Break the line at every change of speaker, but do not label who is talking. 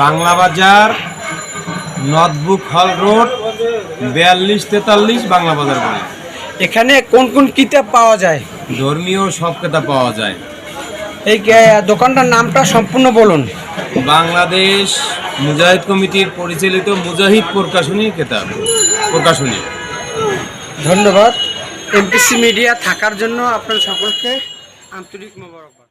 বাংলা বাজার নদবুক hall road বিয়াল্লিশ তেতাল্লিশ বাংলা বাজার বলে।
এখানে কোন কোন কিতাব পাওয়া যায়?
ধর্মীয় সব কিতাব পাওয়া যায়।
এই দোকানটার নামটা সম্পূর্ণ বলুন।
বাংলাদেশ মুজাহিদ কমিটির পরিচালিত মুজাহিদ প্রকাশনী কেতাব প্রকাশনী।
ধন্যবাদ। এমপিসি মিডিয়া থাকার জন্য আপনার সকলকে আন্তরিক মোবারকবাদ।